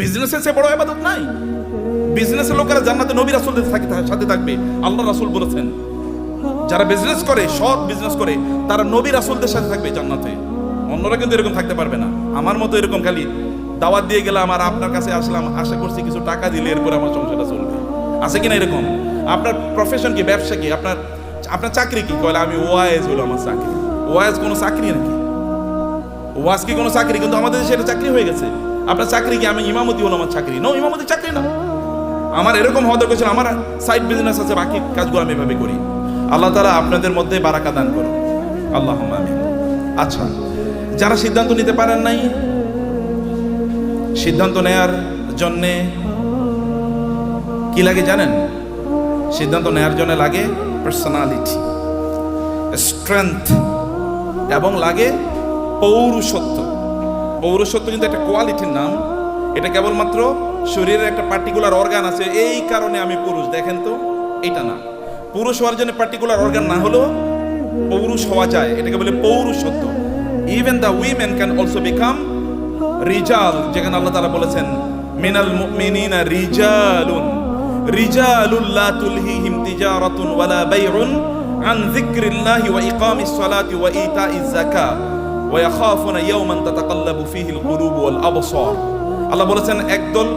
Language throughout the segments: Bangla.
বিজনেসের সে বড় আবাদত নাই। বিজনেসের লোকেরা জান্নাতে নবী রাসূলদের সাথে থাকবে। আল্লাহ রাসূল বলেছেন, যারা বিজনেস করে, সৎ বিজনেস করে, তারা নবী রাসুলদের সাথে থাকবে জান্নাতে। অন্যরা কিন্তু এরকম থাকতে পারবে না। আমার মতো এরকম খালি দাওয়াত দিয়ে গেলাম আর আপনার কাছে আসলাম, আশা করছি কিছু টাকা দিলে এরপরে আমার সংসারটা চলবে। আছে কিনা এরকম? আপনার প্রফেশন কি, ব্যবসা কি? আপনার আপনার চাকরি কি? কয়লা, আমি ওয়াইজ হলো আমার চাকরি। ওয়াইজ কোনো চাকরি নাকি? ওয়াজ কি কোনো চাকরি? কিন্তু আমাদের দেশে এটা চাকরি হয়ে গেছে। আপনার চাকরি কি? আমি ইমামতি হলো আমার চাকরি। নো ইমামতি চাকরি না। আমার এরকম হওয়া দরকার ছিল, আমার সাইড বিজনেস আছে, বাকি কাজগুলো আমি এভাবে করি। আল্লাহ তালা আপনাদের মধ্যে বারাকা দান করুন। আল্লাহ আচ্ছা যারা সিদ্ধান্ত নিতে পারেন নাই, সিদ্ধান্ত নেয়ার জন্যে কি লাগে জানেন? সিদ্ধান্ত নেয়ার জন্য লাগে পার্সোনালিটি স্ট্রেংথ এবং লাগে পৌরুষত্ব। পৌরুষত্ব কিন্তু একটা কোয়ালিটির নাম। এটা কেবলমাত্র শরীরের একটা পার্টিকুলার অর্গান আছে। এই কারণে আমি পুরুষ। দেখেন তো, এটা না। পুরুষ হওয়ার জন্য পার্টিকুলার অর্গান না হলেও পৌরুষ হওয়া যায়। এটাকে বলে পৌরুষত্ব। Even the women can also become রিজাল যেখানে আল্লাহ তাআলা বলেছেন, মিনাল মুমিনিনা রিজালুন। রিজালুল লা তুলহিহিম তিজারাতুন ওয়ালা বাইউন আন যিকরিল্লাহি ওয়া ইকামিস সালাতি ওয়া ইতাইজ যাকা ওয়া ইয়াখাফুনা ইয়াওমান তাতাকাল্লাবু কুলুব ওয়াল আবসার আল্লাহ বলেছেন, একদল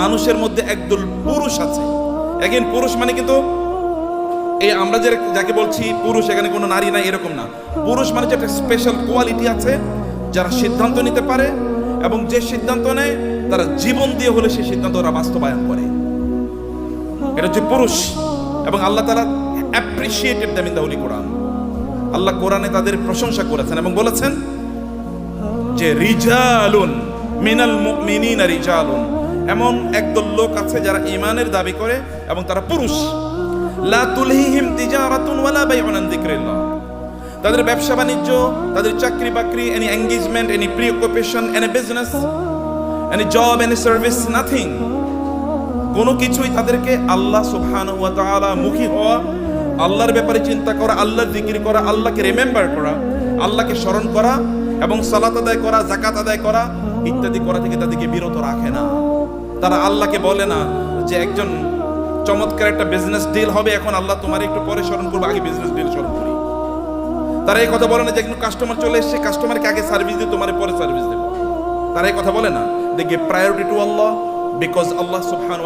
মানুষের মধ্যে একদল পুরুষ আছে। এগেন পুরুষ মানে কিন্তু এই আমরা যে যাকে বলছি, পুরুষ এখানে কোনো নারী নাই, এরকম না। পুরুষ মানে একটা স্পেশাল কোয়ালিটি আছে, যারা সিদ্ধান্ত নিতে পারে এবং যে সিদ্ধান্ত নেয়, তারা জীবন দিয়ে হলে সেই সিদ্ধান্ত ওরা বাস্তবায়ন করে। এটা হচ্ছে পুরুষ এবং আল্লাহ তারা appreciated them in the holy Quran Allah কোরআনে তাদের প্রশংসা করেছেন এবং বলেছেন যে রিজালুন মিনাল মুমিনিনা রিজালুন। এমন একদল লোক আছে যারা ইমানের দাবি করে এবং তারা পুরুষ। লা তুলহিহিম তিজারাতুন ওয়ালা বাইউন আন যিকরিল্লাহ। তাদের ব্যবসা বাণিজ্য, তাদের চাকরি বাকরি any engagement any preoccupation any business any job any service nothing কোনো কিছুই তাদেরকে আল্লাহ সুবহানাহু ওয়া তাআলা মুখী হওয়া আল্লাহর ব্যাপারে চিন্তা করা, আল্লাহর জিকির করা, আল্লাহকে রিমেম্বার করা, আল্লাহকে স্মরণ করা এবং সালাত আদায় করা জাকাত আদায় করা ইত্যাদি করা থেকে তাদেরকে বিরত রাখে না। তারা আল্লাহকে বলে না যে একজন চমৎকার একটা বিজনেস ডিল হবে, এখন আল্লাহ তোমার একটু পরে স্মরণ করব, আগে বিজনেস ডিল স্মরণ করি। তারা এই কথা বলে না যে একজন কাস্টমার চলে এসেছে কাস্টমারকে আগে সার্ভিস দিয়ে তোমার পরে সার্ভিস দেবো। তারা এই কথা বলে না। They give priority to Allah because Allah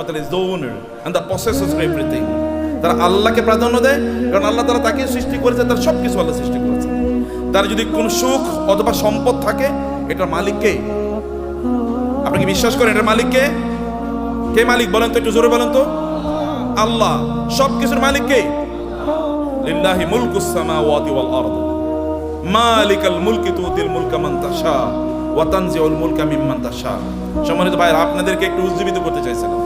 তাআলা is the owner and the possessor everything তারা আল্লাহকে প্রাধান্য দেয়, কারণ আল্লাহ তারা তাকে সৃষ্টি করেছে, তার সব কিছু আল্লাহ সৃষ্টি করেছে। তার যদি কোন সুখ অথবা সম্পদ থাকে, এটার মালিক কে? আপনি কি বিশ্বাস করেন এটার মালিক কে? কে মালিক বলেন তো, একটু জোরে বলেন তো। আল্লাহ সব কিছুর মালিক কে? লিল্লাহি মুলকুস সামাওয়াতি ওয়াল আরদ। মালিকাল মুলকি তুতিল মুলকা মান তাশা ওয়া তানজিউল মুলকা মিম্মান তাশা। সম্মানিত ভাইরা আপনাদেরকে একটু উজ্জীবিত করতে চাইছিলাম।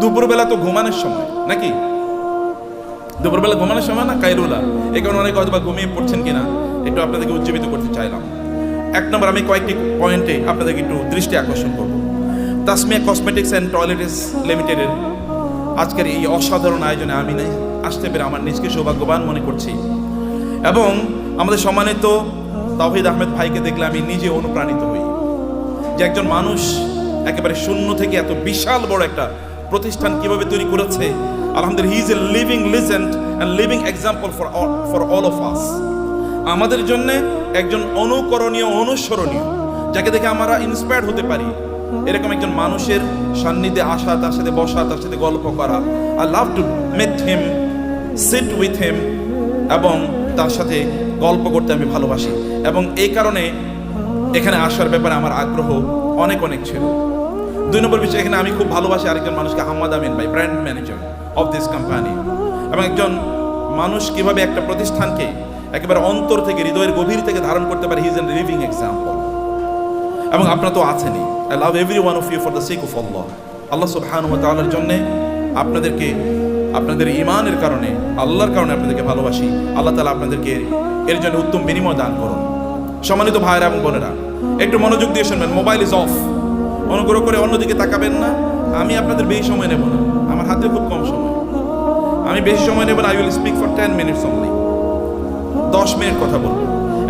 দুপুরবেলা তো ঘুমানোর সময়, নাকি? দুপুরবেলা ঘুমানোর সময় না কাইরুলা, এই কারণে অনেক হয়তো বা ঘুমিয়ে পড়ছেন কিনা, একটু আপনাদেরকে উজ্জীবিত করতে চাইলাম। এক নম্বর, আমি কয়েকটি পয়েন্টে আপনাদেরকে একটু দৃষ্টি আকর্ষণ করব। তাসমিয়া কসমেটিক্স অ্যান্ড টয়লেটস লিমিটেডের আজকের এই অসাধারণ আয়োজনে আমি নাই, আসতে পেরে আমার নিজকে সৌভাগ্যবান মনে করছি। এবং আমাদের সম্মানিত তাহিদ আহমেদ ভাইকে দেখলে আমি নিজে অনুপ্রাণিত হই। যে একজন মানুষ একেবারে শূন্য থেকে এত বিশাল বড় একটা প্রতিষ্ঠান কীভাবে তৈরি করেছে আলহামদুলিল্লাহ he is a living legend and living example for for all of us আমাদের জন্য একজন অনুকরণীয়, অনুসরণীয়, যাকে দেখে আমরা ইন্সপায়ার্ড হতে পারি। এরকম একজন মানুষের সান্নিধ্যে আসা, তার সাথে বসা, তার সাথে গল্প করা। I love to met him sit with him এবং তার সাথে গল্প করতে আমি ভালোবাসি। এবং এই কারণে এখানে আসার ব্যাপারে আমার আগ্রহ অনেক অনেক ছিল। দুই নম্বর বিষয়, এখানে আমি খুব ভালোবাসি আরেকজন মানুষকে, আহমদ আমিন ভাই brand manager of this company এবং একজন মানুষ কীভাবে একটা প্রতিষ্ঠানকে একেবারে অন্তর থেকে, হৃদয়ের গভীর থেকে ধারণ করতে পারে হিজ এন লিভিং এক্সাম্পল এবং আপনারা তো আছেনই। I love every one of you for the sake of Allah Allah সুবহানাহু ওয়া তাআলার জন্য আপনাদেরকে, আপনাদের ইমানের কারণে, আল্লাহর কারণে আপনাদেরকে ভালোবাসি। আল্লাহ তাআলা আপনাদেরকে এর জন্য উত্তম বিনিময় দান করুন। সম্মানিত ভাইরা এবং বোনেরা, একটু মনোযোগ দিয়ে শুনবেন, মোবাইল ইজ অফ অনুগ্রহ করে অন্যদিকে তাকাবেন না। আমি আপনাদের বেশি সময় নেব না। আমার হাতে খুব কম সময়। আমি বেশি সময় নেব I will speak for ten minutes only দশ মিনিট কথা বলব।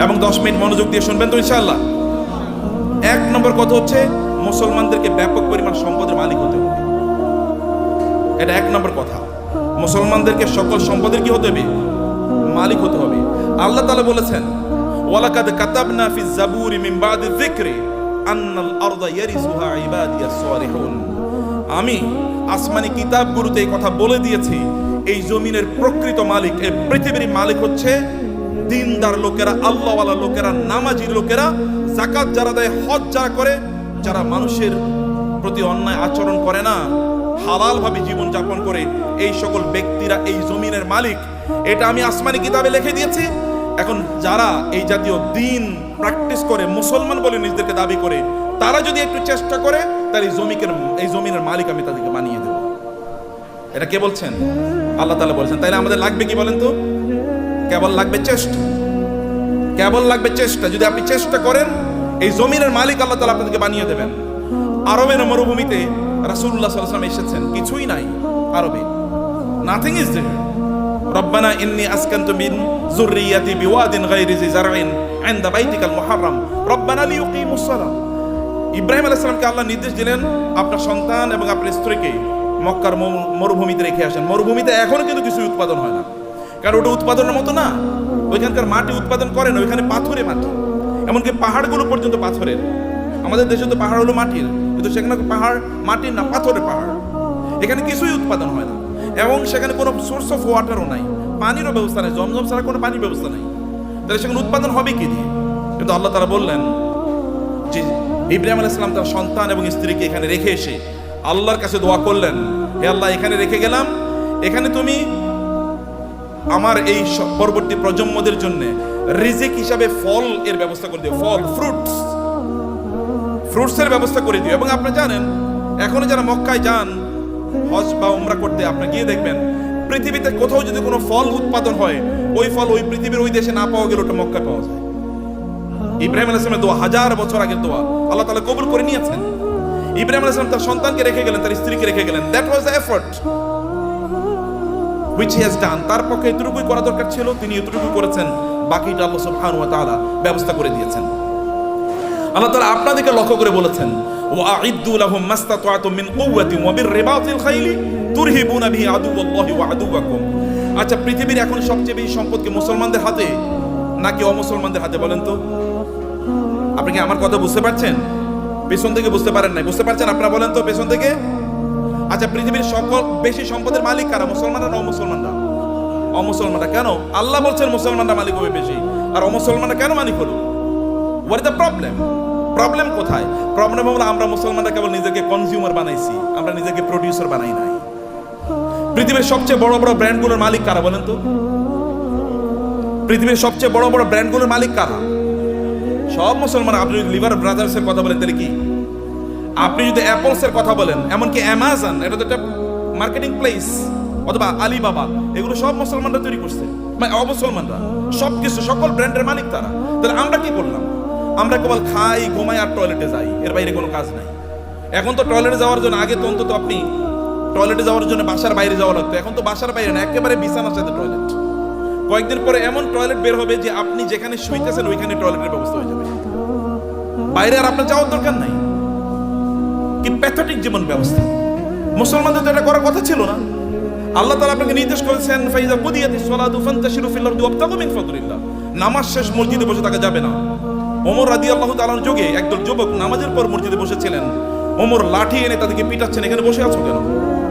এবং দশ মিনিট মনোযোগ দিয়ে শুনবেন তো ইনশাআল্লাহ। এক নম্বর কথা হচ্ছে, মুসলমানদেরকে ব্যাপক পরিমাণ সম্পদের মালিক হতে হবে। এটা এক নম্বর কথা। মুসলমানদেরকে সকল সম্পদের কি হতে হবে? মালিক হতে হবে। আল্লাহ তালা বলেছেন, ওয়ালাকাদ কাতাবনা ফি জাবুরি মিন বাদি যিকরি আন্নাল আরদা ইয়ারিসুহা ইবাদিয়াস সালিহুন আমি আসমানি কিতাবগুলোতে এই কথা বলে দিয়েছি, এই জমিনের প্রকৃত মালিক, এই পৃথিবীর মালিক হচ্ছে দিনদার লোকেরা, আল্লাহওয়ালা লোকেরা নামাজি লোকেরা জাকাত যারা দেয়, হজ যারা করে, যারা মানুষের প্রতি অন্যায় আচরণ করে না হালাল ভাবে জীবন করে, এই সকল ব্যক্তিরা এই জমিনের মালিক। এটা আমি আসমানি কিতাবে লিখে দিয়েছি। এখন যারা এই জাতীয় দিন প্র্যাকটিস করে, মুসলমান বলে নিজেদেরকে দাবি করে, তারা যদি একটু চেষ্টা করে তাহলে এই জমিকের, এই জমিনের মালিক আমি তাদেরকে বানিয়ে দেব। এটা কে বলছেন? আল্লাহ তাআলা বলছেন। তাইলে আমাদের লাগবে কি বলেন তো? কেবল লাগবে চেষ্টা। কেবল লাগবে চেষ্টা। যদি আপনি চেষ্টা করেন, এই জমিনের মালিক আল্লাহ তাআলা আপনাদেরকে বানিয়ে দেবেন। আরবের মরুভূমিতে আলাইহি ওয়াসাল্লাম এসেছেন। কিছুই নাই আরবে। নাথিং ইজ দেয়ার রব্বানা ইন্নী আসকানতু মিন যুররিয়াতি বিওয়াদিন গায়রি জি জারইন বাইতিকাল মুহাররম। রব্বানা লিইয়ুকিমুস সালাহ ইব্রাহিম আলাইহিস সালামকে আল্লাহ নির্দেশ দিলেন আপনার সন্তান এবং আপনার স্ত্রীকে মক্কার মরুভূমিতে রেখে আসেন। মরুভূমিতে এখনও কিন্তু কিছু উৎপাদন হয় না। কারণ ওটা উৎপাদনের মতো না। ওইখানকার মাটি উৎপাদন করে না ওইখানে পাথরে মাটি। এমনকি পাহাড়গুলো পর্যন্ত পাথরের। আমাদের দেশে তো পাহাড় হলো মাটির, কিন্তু সেখানে পাহাড়, মাটির না, পাথরের পাহাড়। এখানে কিছুই উৎপাদন হয় না। এবং সেখানে কোনো সোর্স অফ ওয়াটারও নাই। পানিরও ব্যবস্থা নেই। জমজম ছাড়া কোনো পানির ব্যবস্থা নেই। তাহলে সেখানে উৎপাদন হবে কি দিয়ে? কিন্তু আল্লাহ তারা বললেন যে ইব্রাহিম আলাইসালাম তার সন্তান এবং স্ত্রীকে এখানে রেখে এসে আল্লাহর কাছে দোয়া করলেন, হে আল্লাহ, এখানে রেখে গেলাম। এখানে তুমি আমার এই পরবর্তী প্রজন্মদের জন্য রিজিক হিসাবে ফল এর ব্যবস্থা করে দিও, ফল ফ্রুটস ফ্রুটসের ব্যবস্থা করে দিও। এবং আপনি জানেন, এখনও যারা মক্কায় যান, হজ বা উমরা করতে আপনি গিয়ে দেখবেন, পৃথিবীতে কোথাও যদি কোনো ফল উৎপাদন হয়, ওই ফল ওই পৃথিবীর ওই দেশে না পাওয়া গেলে ওটা মক্কায় পাওয়া যায়। ইব্রাহিম আলাইসলামের দোয়া হাজার বছর আগের দোয়া। আল্লাহ তালা কবুল করে নিয়েছেন। ইব্রাহিম আলাইসলাম তার সন্তানকে রেখে গেলেন, তার স্ত্রীকে রেখে গেলেন। That was effort which he has done তার পক্ষে এতটুকুই করা দরকার ছিল, তিনি এতটুকু করেছেন। বাকিটা আল্লাহ সুবহানাহু ওয়া তাআলা ব্যবস্থা করে দিয়েছেন। আল্লাহ তাআলা আপনাদেরকে লক্ষ্য করে বলেছেন, ওয়া আইদ্দু লাহুম মাস্তাতাতুম মিন কুওয়াতিন ওয়া বিররিবাতিল খাইলি তুরহিবুনা বিহি আদুওয়াল্লাহি ওয়া আদুওয়াকুম। আচ্ছা পৃথিবীর এখন সবচেয়ে বেশি সম্পদ কি মুসলমানদের হাতে নাকি অমুসলমানদের হাতে বলেন তো? আপনি কি আমার কথা বুঝতে পারছেন? পেছন থেকে বুঝতে পারেন নাই। বুঝতে পারছেন আপনারা বলেন তো পেছন থেকে? আচ্ছা পৃথিবীর সকল বেশি সম্পদের মালিক কারা? মুসলমানরা না অমুসলমানরা? অমুসলমানরা কেন? আল্লাহ বলছেন মুসলমানরা মালিক হবে বেশি। আর অমুসলমানরা কেন মালিক হলো? হোয়াট দ্য প্রবলেম প্রবলেম কোথায়? প্রবলেম হলো আমরা মুসলমানরা কেবল নিজেকে কনজিউমার বানাইছি। আমরা নিজেকে প্রডিউসার বানাই নাই। পৃথিবীর সবচেয়ে বড় বড় ব্র্যান্ডগুলোর মালিক কারা বলেন তো? পৃথিবীর সবচেয়ে বড় বড় ব্র্যান্ডগুলোর মালিক কারা? সব মুসলমান, আপনি যদি লিভার ব্রাদার্সের কথা বলেন, তাহলে কি? আপনি যদি অ্যাপলস এর কথা বলেন, এমনকি অ্যামাজন এটা তো একটা মার্কেটিং প্লেস অথবা আলিবাবা এগুলো সব মুসলমানরা তৈরি করছে। মানে অমুসলমানরা সব কিছু সকল ব্র্যান্ডের মালিক তারা। তাহলে আমরা কি করলাম? আমরা কেবল খাই, ঘুমাই আর টয়লেটে যাই, এর বাইরে কোনো কাজ নাই। এখন তো টয়লেটে যাওয়ার জন্য, আগে তো অন্তত আপনি টয়লেটে যাওয়ার জন্য বাসার বাইরে যাওয়া লাগতো, এখন তো বাসার বাইরে না, একেবারে বিছানার সাথে টয়লেট কয়েকদিন পরে এমন টয়লেট বের হবে যে আপনি যেখানে শুইতেছেন, ওইখানে টয়লেটের ব্যবস্থা হয়ে যাবে। বাইরে আর আপনার যাওয়ার দরকার নাই। কি প্যাথেটিক জীবন ব্যবস্থা। মুসলমানদের তো এটা করার কথা ছিল না। আল্লাহ তাআলা আপনাকে নির্দেশ করেছেন, ফাইজা কুদিয়াতিস সালাতু ফান্তাশিরু ফিল আরদি ওয়াবতাগু মিন নামাজ শেষ, মসজিদে বসে থাকা যাবে না। ওমর রাদি আল্লাহ তাআলার যুগে একদল যুবক নামাজের পর মসজিদে বসেছিলেন। ওমর লাঠি এনে তাদেরকে পিটাচ্ছেন, এখানে বসে আছো কেন?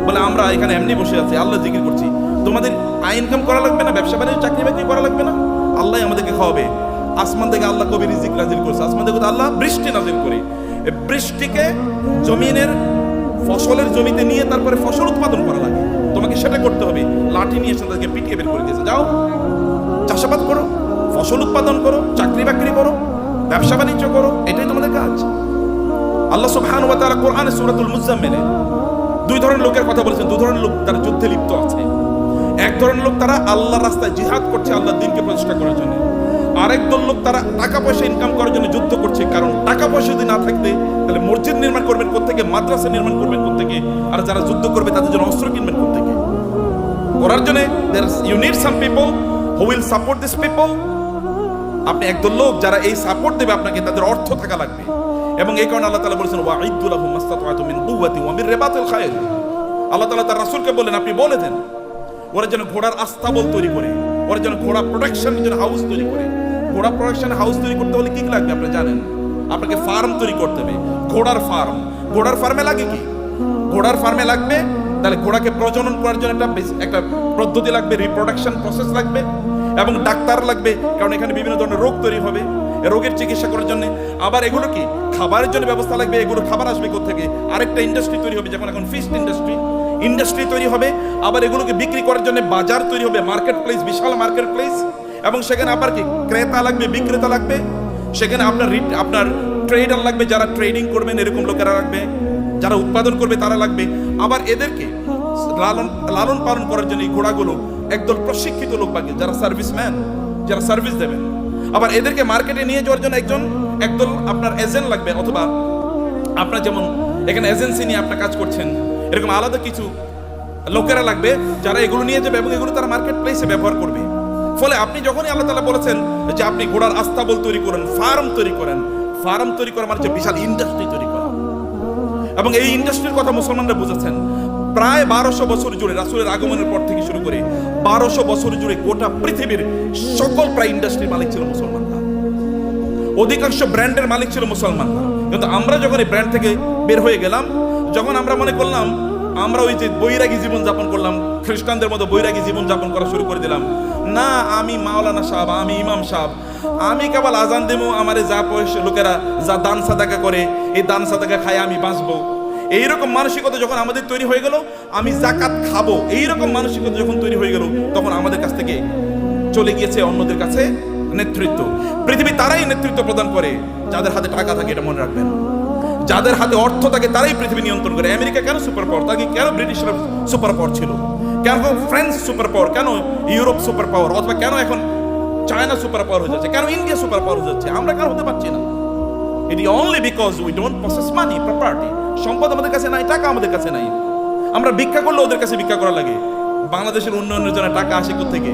বলে, আমরা এখানে এমনি বসে আছি, আল্লাহ জিকির করছি। তোমাদের আয় ইনকাম করা লাগবে না, ব্যবসা বাণিজ্য, চাকরি বাকরি করা লাগবে না? আল্লাহ আমাদেরকে খাওয়াবে। আসমান থেকে আল্লাহ কবি রিজিক নাজিল করছে। আসমান থেকে আল্লাহ বৃষ্টি নাজিল করে। বৃষ্টিকে জমিনের ফসলের জমিতে নিয়ে তারপরে ফসল উৎপাদন করা লাগে। তোমাকে সেটা করতে হবে। লাঠি নিয়ে তাদেরকে পিটিয়ে বের করে দিয়েছে। যাও, চাষাবাদ করো, ফসল উৎপাদন করো, চাকরি বাকরি করো, ব্যবসা বাণিজ্য করো, এটাই তোমাদের কাজ। আল্লাহ সুবহানাহু ওয়া তাআলা কোরআনে সূরাতুল মুজাম্মিলে দুই ধরনের লোকের কথা বলেছেন। দুই ধরনের লোক তারা যুদ্ধে লিপ্ত আছে। এক ধরনের লোক তারা আল্লাহর রাস্তায় জিহাদ করছে আল্লাহর দিনকে প্রতিষ্ঠা করার জন্য। আরেক দল লোক তারা টাকা পয়সা ইনকাম করার জন্য যুদ্ধ করছে। কারণ টাকা পয়সা যদি না থাকতে, তাহলে মসজিদ নির্মাণ করবেন কোথেকে মাদ্রাসা নির্মাণ করবেন কোথেকে আর যারা যুদ্ধ করবে তাদের জন্য অস্ত্র কিনবেন কোথেকে করার জন্য you need some people who will support this people আপনি একদল লোক যারা এই সাপোর্ট দেবে আপনাকে, তাদের অর্থ থাকা লাগবে। এবং এই কারণে আল্লাহ তালা বলেছেন ওয়াঈদুল্লাহুম মাস্তাতাতু মিন কুওয়াতি ওয়া মিন রিবাতিল খায়র। আল্লাহ তালা তার রাসূলকে বললেন, আপনি বলে দেন, ওরা যেন ঘোড়ার আস্তাবল তৈরি করে, ওরা যেন ঘোড়া প্রোটেকশনের জন্য হাউস তৈরি করে। ঘোড়া প্রোটেকশন হাউস তৈরি করতে হলে কি কি লাগবে আপনি জানেন? আপনাকে ফার্ম তৈরি করতে হবে, ঘোড়ার ফার্ম। ঘোড়ার ফার্মে লাগে কি? ঘোড়ার ফার্মে লাগবে, তাহলে ঘোড়াকে প্রজনন করার জন্য একটা একটা পদ্ধতি লাগবে রিপ্রোডাকশন প্রসেস লাগবে, এবং ডাক্তার লাগবে, কারণ এখানে বিভিন্ন ধরনের রোগ তৈরি হবে, রোগের চিকিৎসা করার জন্য। আবার এগুলো কি? খাবারের জন্য ব্যবস্থা লাগবে, এগুলো খাবার আসবে থেকে আরেকটা ইন্ডাস্ট্রি তৈরি হবে, যেমন এখন ফিশ ইন্ডাস্ট্রি ইন্ডাস্ট্রি তৈরি হবে, আবার এগুলোকে বিক্রি করার জন্য বাজার তৈরি হবে মার্কেট প্লেস বিশাল মার্কেট প্লেস এবং সেখানে আবার কি? ক্রেতা লাগবে, বিক্রেতা লাগবে? সেখানে আপনার আপনার ট্রেডার লাগবে, যারা ট্রেডিং করবেন, এরকম লোকেরা লাগবে। যারা উৎপাদন করবে, তারা লাগবে। আবার এদেরকে লালন লালন পালন করার জন্য ঘোড়াগুলো একদল প্রশিক্ষিত লোক লাগে যারা সার্ভিসম্যান যারা সার্ভিস দেবেন। আবার এদেরকে মার্কেটে নিয়ে যাওয়ার জন্য একজন, একদল আপনার এজেন্ট লাগবে, অথবা আপনার যেমন এখানে এজেন্সি নিয়ে আপনার কাজ করছেন, এরকম আলাদা কিছু লোকেরা লাগবে, যারা এগুলো নিয়ে যাবে এবং এগুলো তারা মার্কেট প্লেসে ব্যবহার করবে। ফলে আপনি যখনই আল্লাহ তালা বলেছেন যে আপনি ঘোড়ার আস্তাবল তৈরি করেন, ফার্ম তৈরি করেন, ফার্ম তৈরি করা মানে বিশাল ইন্ডাস্ট্রি তৈরি করা। এবং এই ইন্ডাস্ট্রির কথা মুসলমানরা বুঝেছেন। প্রায় বারোশো বছর জুড়ে, রাসুলের আগমনের পর থেকে শুরু করে বারোশো বছর জুড়ে গোটা পৃথিবীর সকল প্রায় ইন্ডাস্ট্রির মালিক ছিল মুসলমানরা। অধিকাংশ ব্র্যান্ডের মালিক ছিল মুসলমানরা। কিন্তু আমরা যখন এই ব্র্যান্ড থেকে বের হয়ে গেলাম, যখন আমরা মনে করলাম আমরা ওই যে বৈরাগী জীবন যাপন করলাম, খ্রিস্টানদের মতো বৈরাগী জীবন যাপন করা শুরু করে দিলাম। না, আমি মাওলানা সাহেব, আমি ইমাম সাহেব। আমি কেবল আজান দেবো, আমার যা পয়সা লোকেরা যা দান সাদাকা করে, এই দান সাদাকা খায় আমি বাঁচবো। এইরকম মানসিকতা যখন আমাদের তৈরি হয়ে গেল, আমি জাকাত খাব। এইরকম মানসিকতা যখন তৈরি হয়ে গেল, তখন আমাদের কাছ থেকে চলে গিয়েছে অন্যদের কাছে নেতৃত্ব। পৃথিবী তারাই নেতৃত্ব প্রদান করে, যাদের হাতে টাকা থাকে, এটা মনে রাখবেন। যাদের হাতে অর্থ থাকে, তারাই পৃথিবী নিয়ন্ত্রণ করে। আমেরিকা কেন সুপার পাওয়ার তাকে কেন ব্রিটিশরা সুপার পাওয়ার ছিল? কেন ফ্রান্স সুপার পাওয়ার কেন ইউরোপ সুপার পাওয়ার অথবা কেন এখন চায়না সুপার পাওয়ার হয়ে যাচ্ছে? কেন ইন্ডিয়া সুপার পাওয়ার হয়ে যাচ্ছে? আমরা কেন হতে পারছি না। It only because we don't process money property সম্পদ আমাদের কাছে নাই, টাকা আমাদের কাছে নাই। আমরা ভিক্ষা করলে ওদের কাছে ভিক্ষা করা লাগে। বাংলাদেশের উন্নয়নের জন্য টাকা আসে থেকে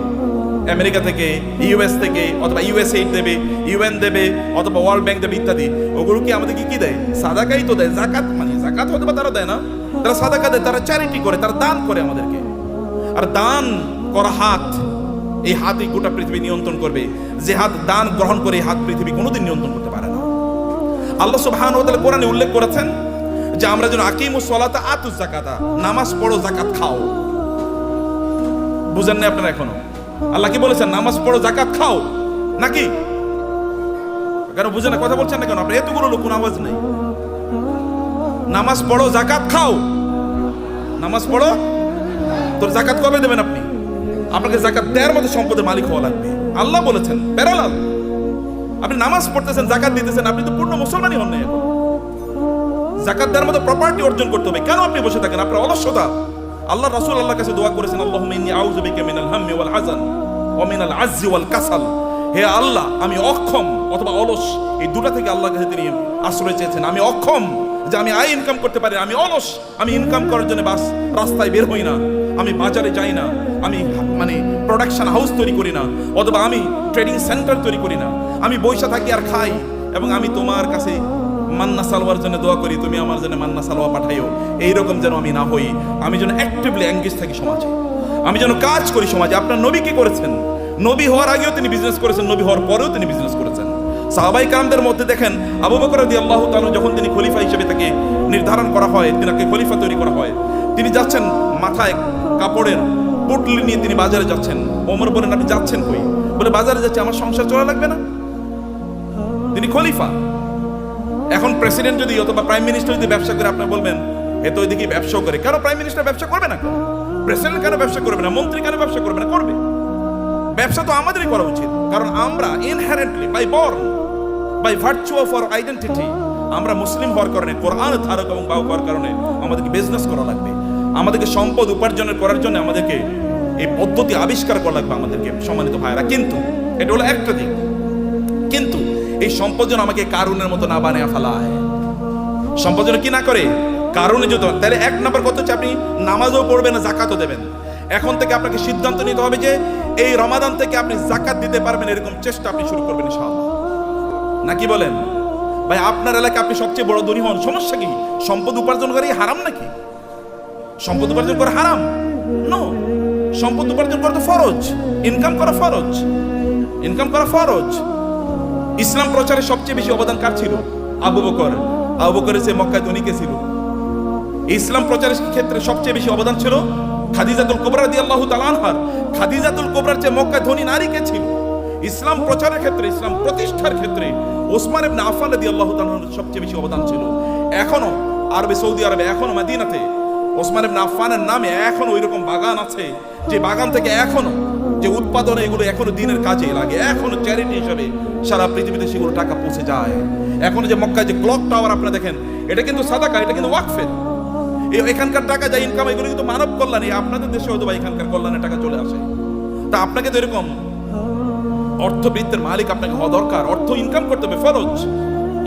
আমেরিকা থেকে ইউএস থেকে, অথবা ইউএসএইড দেবে ইউএন দেবে, অথবা ওয়ার্ল্ড ব্যাংক দেবে ইত্যাদি। ওগুলো কি আমাদেরকে কি দেয়? সাদাকাই তো দেয়, জাকাত। মানে জাকাত হয়তো বা তারা দেয় না। তারা সাদাকা দেয়, তারা চ্যারিটি করে, তারা দান করে আমাদেরকে। আর দান করা হাত, এই হাতই গোটা পৃথিবী নিয়ন্ত্রণ করবে। যে হাত দান গ্রহণ করে, এই হাত পৃথিবী কোনোদিন নিয়ন্ত্রণ করতে পারে না। আল্লাহ সুবহানাহু ওয়া তাআলা কোরআনে উল্লেখ করেছেন যে, আমরা যেন আকিমুস সালাতা আতুজ যাকাতা, নামাজ পড়ো জাকাত খাও। বুঝেন না আপনারা এখনও? আল্লাহ কি বলেছেন? নামাজ পড়ো, যাকাত খাও। নাকি? কেন বুঝেন না কথা বলছেন না কেন? আপনার এতগুলো লোক, কোনো আওয়াজ নেই। নামাজ পড়ো, যাকাত খাও। নামাজ পড়ো। তোর জাকাত কবে দেবেন আপনি? আপনাকে জাকাত দেওয়ার মতো সম্পদের মালিক হওয়া লাগবে। আল্লাহ বলেছেন, প্যারালাল। আপনি নামাজ পড়তেছেন জাকাত দিতেছেন, আপনি তো পূর্ণ মুসলমানই হন না জাকাত দেওয়ার মতো প্রপার্টি অর্জন করতে হবে। কেন আপনি বসে থাকেন? আপনার অলসতা। আল্লাহ রাসূল আল্লাহর কাছে দোয়া করেছেন, আল্লাহুম্মা ইন্নী আউযু বিকা মিনাল হাম্মি ওয়াল হাযান ওয়া মিনাল আজ্জি ওয়াল কাসাল। হে আল্লাহ, আমি অক্ষম অথবা অলস। এই দুটা থেকে আল্লাহর কাছে তিনি আশ্রয় চেয়েছেন। আমি অক্ষম যে আমি আয় ইনকাম করতে পারি, আমি অলস। আমি ইনকাম করার জন্য বাস, রাস্তায় বের হই না। আমি বাজারে যাই না। আমি মানে প্রোডাকশন হাউস তৈরি করি না। অথবা আমি ট্রেডিং সেন্টার তৈরি করি না। আমি বৈশা থাকি আর খাই এবং আমি তোমার কাছে মান্না সালোয়ার জন্য দোয়া করি, তুমি আমার জন্য মান্না সালোয়া পাঠাইও। এইরকম যেন আমি না হই, আমি যেন অ্যাক্টিভলি এঙ্গেজ থাকি সমাজে। আমি যেন কাজ করি সমাজে। আপনার নবী কি করেছেন? নবী হওয়ার আগেও তিনি বিজনেস করেছেন, নবী হওয়ার পরেও তিনি বিজনেস করেছেন। সাহাবাই কালামদের মধ্যে দেখেন, আবু বকর রাদি আল্লাহ তাআলা যখন তিনি খলিফা হিসেবে তাকে নির্ধারণ করা হয়, তিনাকে খলিফা তৈরি করা হয়, তিনি যাচ্ছেন মাথায় কাপড়ের পুটলি নিয়ে তিনি বাজারে যাচ্ছেন। ওমর বলেন, আপনি যাচ্ছেন কই? বলে, বাজারে যাচ্ছে, আমার সংসার চলা লাগবে না? তিনি খলিফা। এখন প্রেসিডেন্ট যদি অথবা প্রাইম মিনিস্টার যদি ব্যবসা করে, আপনি বলবেন, এ তো ওইদিকে ব্যবসা করে। কেন প্রাইম মিনিস্টার ব্যবসা করবে না? প্রেসিডেন্ট কেন ব্যবসা করবে না? মন্ত্রী কেন ব্যবসা করবে না? করবে। ব্যবসা তো আমাদেরই করা উচিত। কারণ আমরা inherently by born by virtue of our identity আমরা মুসলিম হওয়ার কারণে, কোরআন ধারক এবং বাহক হওয়ার কারণে আমাদেরকে বিজনেস করা লাগবে। আমাদেরকে সম্পদ উপার্জনের করার জন্য আমাদেরকে এই পদ্ধতি আবিষ্কার করা লাগবে আমাদেরকে, সম্মানিত ভাইরা কিন্তু, এটা হলো একটা দিক। কিন্তু এই সম্পদ যেন আমাকে কারুনের মতো না বানিয়ে ফেলায়। সম্পদ যেন কি না করে? কারণে যদি তাহলে এক নম্বর কত হচ্ছে আপনি নামাজও পড়বেন জাকাতও দেবেন। এখন থেকে আপনাকে সিদ্ধান্ত নিতে হবে যে এই রমাদান থেকে আপনি জাকাত দিতে পারবেন এরকম চেষ্টা আপনি শুরু করবেন ইনশাআল্লাহ। নাকি বলেন? ভাই, আপনার এলাকায় আপনি সবচেয়ে বড় ধনী হন। সমস্যা কি? সম্পদ উপার্জন করে হারাম নাকি? সম্পদ উপার্জন করা হারাম? নো সম্পদ উপার্জন করা তো ফরজ। ইনকাম করা ফরজ। ইনকাম করা ফরজ। ইসলাম প্রচারে সবচেয়ে বেশি অবদান কার ছিল? আবু বকর। আবু বকরের সে মক্কায় ধনী কে ছিল? ইসলাম প্রচারের ক্ষেত্রে সবচেয়ে বেশি অবদান ছিল খাদিজাতুল কোবরা দিয়ে আল্লাহ তালানহার খাদিজাতুল কোবরার চেয়ে মক্কায় ধনী নারীকে ছিল? ইসলাম প্রচারের ক্ষেত্রে, ইসলাম প্রতিষ্ঠার ক্ষেত্রে ওসমান ইবনে আফফান রাদিয়াল্লাহু তাআলার সবচেয়ে বেশি অবদান ছিল। এখনও আরবে, সৌদি আরবে, এখনও মদিনাতে ওসমান ইবনে আফফানের নামে এখনও ওইরকম বাগান আছে, যে বাগান থেকে এখনও যে উৎপাদনে এগুলো এখনও দিনের কাজে লাগে, এখনও চ্যারিটি হিসাবে সারা পৃথিবীতে সেগুলো টাকা পৌঁছে যায়। এখনও যে মক্কায় যে ক্লক টাওয়ার আপনারা দেখেন, এটা কিন্তু সাদাকা, এটা কিন্তু ওয়াকফের। এখানকার টাকা যা ইনকাম এগুলো কিন্তু মানব কল্যাণে, আপনাদের দেশে হয়তো বা এখানকার কল্যাণে টাকা চলে আসে। তা আপনাকে তো এরকম অর্থবৃত্তের মালিক আপনাকে হওয়া দরকার, অর্থ ইনকাম করতে হবে, ফরজ।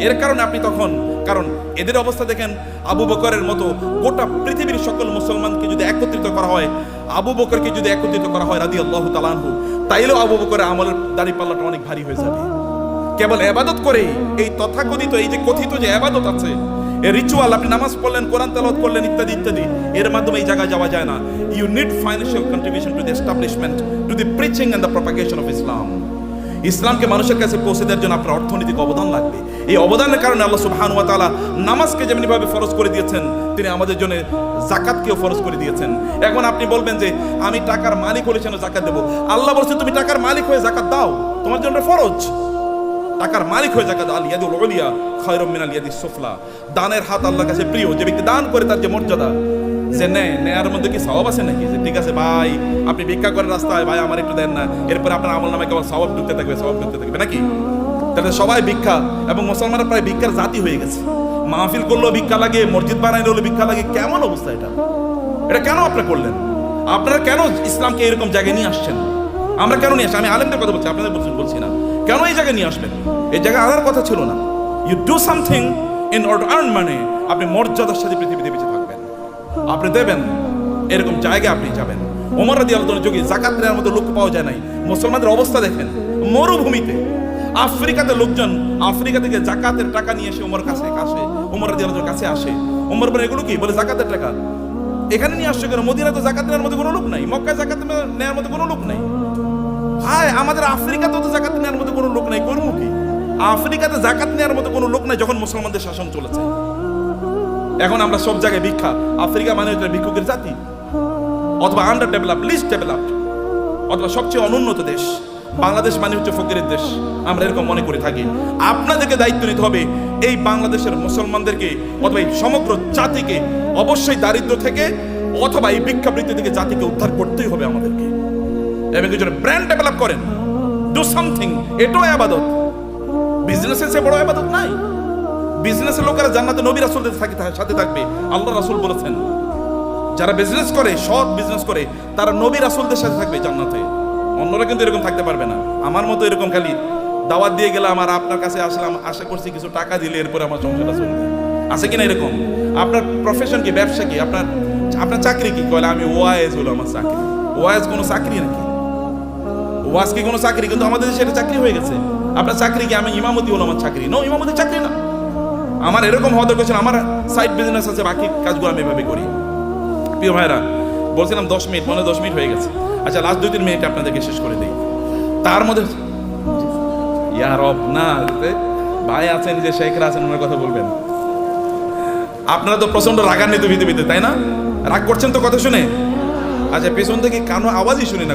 এর কারণে আপনি তখন কারণ এদের অবস্থা দেখেন আবু বকরের মতো গোটা পৃথিবীর সকল মুসলমানকে যদি একত্রিত করা হয়, আবু বকরকে যদি একত্রিত করা হয় রাদি আল্লাহ তালানহু তাইলেও আবু বকরের আমলের দাড়ি পাল্লাটা অনেক ভারী হয়ে যাবে। কেবল এবাদত করে এই তথাকথিত, এই যে কথিত যে এবাদত আছে, এই রিচুয়াল আপনি নামাজ পড়লেন, কোরআন তেলাওয়াত করলেন, ইত্যাদি ইত্যাদি, এর মাধ্যমে এই জায়গায় যাওয়া যায় না। You need financial contribution to the establishment to the preaching and the propagation of Islam ইসলামকে মানুষের কাছে পৌঁছে দেওয়ার জন্য আপনার অর্থনৈতিক অবদান লাগবে। এই অবদানের কারণে আল্লাহ সুবহান ওয়া তাআলা নামাজকে যেমনিভাবে ফরজ করে দিয়েছেন, তিনি আমাদের জন্য জাকাতকেও ফরজ করে দিয়েছেন। এখন আপনি বলবেন যে, আমি টাকার মালিক হলে যেন জাকাত দেবো? আল্লাহ বলছে, তুমি টাকার মালিক হয়ে জাকাত দাও, তোমার জন্য ফরজ। টাকার মালিক হয়ে জাকাত আল ইয়াদুল উলিয়া খায়রুম মিনাল ইয়াদিস সুফলা। দানের হাত আল্লাহর কাছে প্রিয়, যে ব্যক্তি দান করে তার যে মর্যাদা যে নেয় নেয়ার মধ্যে কি স্বভাব আছে নাকি? যে ঠিক আছে, ভাই, আপনি ভিক্ষা করেন রাস্তায় ভাই, আমার একটু দেন না। এরপর আপনার আমল নামে কেবল সওয়াব ঢুকতে থাকবে, সওয়াব ঢুকতে থাকবে নাকি? তাহলে সবাই ভিক্ষা, এবং মুসলমানরা প্রায় ভিক্ষার জাতি হয়ে গেছে। মাহফিল করলেও ভিক্ষা লাগে, মসজিদ বানাইলেও ভিক্ষা লাগে, কেমন অবস্থা এটা? এটা কেন আপনি করলেন? আপনারা কেন ইসলামকে এরকম জায়গায় নিয়ে আসছেন? আমরা কেন নিয়ে আসছি আমি আলেমদের কথা বলছি, আপনাদের বলছি বলছি না। কেন এই জায়গায় নিয়ে আসবেন? এই জায়গায় আনার কথা ছিল না। You do something in order earn মানে আপনি মর্যাদার সাথে পৃথিবীতে বেঁচে আপনি দেবেন, এরকম জায়গায় আপনি যাবেন। ওমর রাদি আল্লাহ যোগে জাকাত নেওয়ার মতো লোক পাওয়া যায় নাই। মুসলমানদের অবস্থা দেখেন, মরুভূমিতে। আফ্রিকাতে লোকজন আফ্রিকা থেকে জাকাতের টাকা নিয়ে এসে ওমর কাছে আসে, ওমর রাদি আল্লাহর কাছে আসে। ওমর বলে, এগুলো কি? বলে জাকাতের টাকা। এখানে নিয়ে আসছে কেন? মদিনা তো জাকাত নেওয়ার মতো কোনো লোক নাই, মক্কায় জাকাত নেওয়ার মতো কোনো লোক নাই। হায় আমাদের আফ্রিকাতেও তো জাকাত নেওয়ার মতো কোনো লোক নাই করব কি আফ্রিকাতে জাকাত নেওয়ার মতো কোনো লোক নাই যখন মুসলমানদের শাসন চলেছে। এখন আমরা সব জায়গায় ভিক্ষা। আফ্রিকা মানে ভিক্ষুকের জাতি। অথবা আন্ডার ডেভেলপ লিস্ট ডেভেলপ অথবা সবচেয়ে অনুন্নত দেশ। বাংলাদেশ মানে হচ্ছে ফকিরের দেশ। আমরা এরকম মনে করে থাকি। আপনাদেরকে দায়িত্ব নিতে হবে এই বাংলাদেশের মুসলমানদেরকে অথবা এই সমগ্র জাতিকে অবশ্যই দারিদ্র থেকে অথবা এই ভিক্ষাবৃত্তি থেকে জাতিকে উদ্ধার করতেই হবে আমাদেরকে। এবং কিছু ব্র্যান্ড ডেভেলপ করেন। ডু সামথিং এটাও আবাদত। বিজনেসের সে বড় আবাদত নাই। বিজনেসের লোকেরা জান্নাতে নবী রাসূলদের সাথে থাকবে। আল্লাহ রাসুল বলেছেন, যারা বিজনেস করে, সৎ বিজনেস করে, তারা নবী রাসুলদের সাথে থাকবে জান্নাতে। অন্যরা কিন্তু এরকম থাকতে পারবে না। আমার মতো এরকম খালি দাওয়াত দিয়ে গেলাম আর আপনার কাছে আসলাম, আশা করছি কিছু টাকা দিলে এরপরে আমার সংসারটা চলবে। আছে কিনা এরকম? আপনার প্রফেশন কি, ব্যবসা কি? আপনার আপনার চাকরি কি? কলে আমি ওয়াইজ হলো আমার চাকরি। ওয়াইজ কোনো চাকরি নাকি? ওয়াজ কি কোনো চাকরি? কিন্তু আমাদের দেশে এটা চাকরি হয়ে গেছে। আপনার চাকরি কি আমি ইমামতি হলো আমার চাকরি? নো ইমামতি চাকরি না। আমার এরকম হওয়া দরকার ছিল আমার সাইড বিজনেস আছে, বাকি কাজগুলো আমি এভাবে করি। প্রিয় ভাইরা বলছিলাম দশ মিনিট, মনে দশ মিনিট হয়ে গেছে। আচ্ছা লাস্ট দুই তিন মিনিট আপনাদেরকে শেষ করে দিই। তার মধ্যে ইয়ার অব না ভাই আছেন যে শেখরা আছেন, ওনার কথা বলবেন। আপনারা তো প্রচণ্ড রাগান্বিত পৃথিবীতে তাই না? রাগ করছেন তো কথা শুনে? আচ্ছা পেছন থেকে কানো আওয়াজই শুনি না।